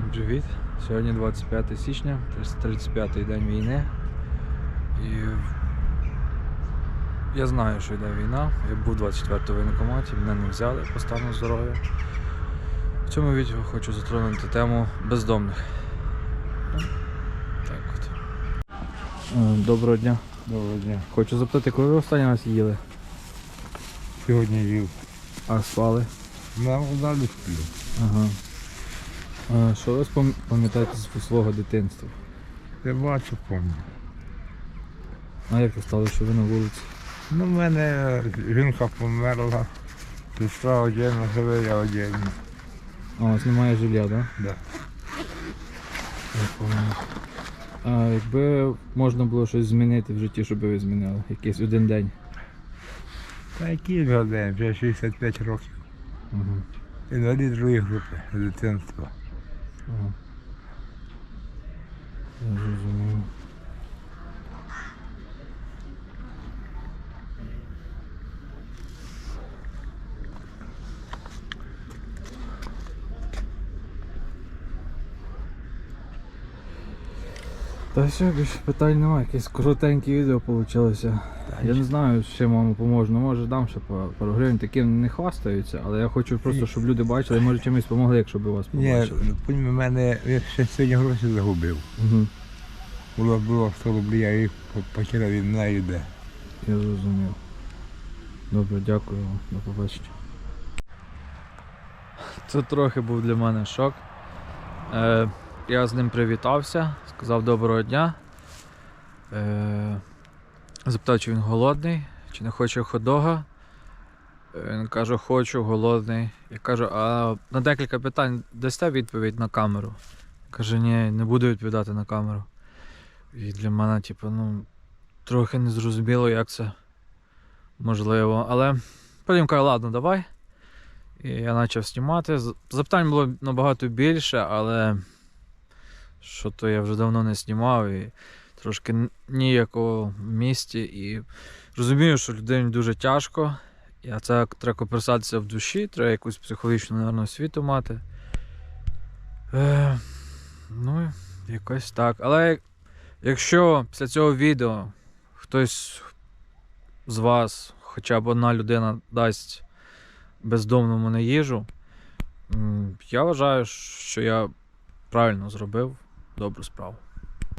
Всім привіт! Сьогодні 25 січня, 35-й день війни. І я знаю, що йде війна. Я був 24-го воєнкоматі, мене не взяли по стану здоров'я. В цьому відео хочу затронути тему бездомних. Ну, Так от. Е, Доброго дня. Доброго дня. Хочу запитати, коли ви останній раз їли, Сьогодні їв а спали? на вокзалі сплю. Ага. А, що ви пам'ятаєте з свого дитинства? Я бачу помню. А як ви стали, що ви на вулиці? Ну, в мене жінка померла, сестра одягна живе, я одягну. А, у вас немає жилья, так? Да? Да. Я. А якби можна було щось змінити в житті, що би ви змінили? Якийсь один день. Та який день, вже 65 років. Ага. Інвалід другої групи з дитинства. Ага. Я зрозумів. Та все, більше питань немає, якесь коротеньке відео вийшло. Я не знаю, з чим вам поможу. Ну, може дам ще пару, гривень, таким не хвастаються, але я хочу просто, щоб люди бачили, може чимось допомогли, якщо б вас Ні, побачили. понімі, мене я ще сьогодні гроші загубив. Угу. Було було 100 рублів, я їх потеряв від не йде. Я зрозумів. Добре, дякую вам. До побачення. Це трохи був для мене шок. Е, я з ним привітався, сказав доброго дня. Е, запитав, чи він голодний, чи не хоче ходога. Він каже, хочу, голодний. Я кажу, а на декілька питань дасте відповідь на камеру. Каже, ні, не буду відповідати на камеру. І для мене, типу, ну, трохи незрозуміло, як це можливо. Але потім каже, ладно, давай. І я почав знімати. Запитань було набагато більше, але що то я вже давно не знімав і трошки ніякого в місті. І розумію, що людині дуже тяжко. І це треба копирсатися в душі, треба якусь психологічну, наверно, освіту мати. Е, ну, якось так. Але якщо після цього відео хтось з вас, хоча б одна людина дасть бездомному на їжу, я вважаю, що я правильно зробив Dobros Prowl.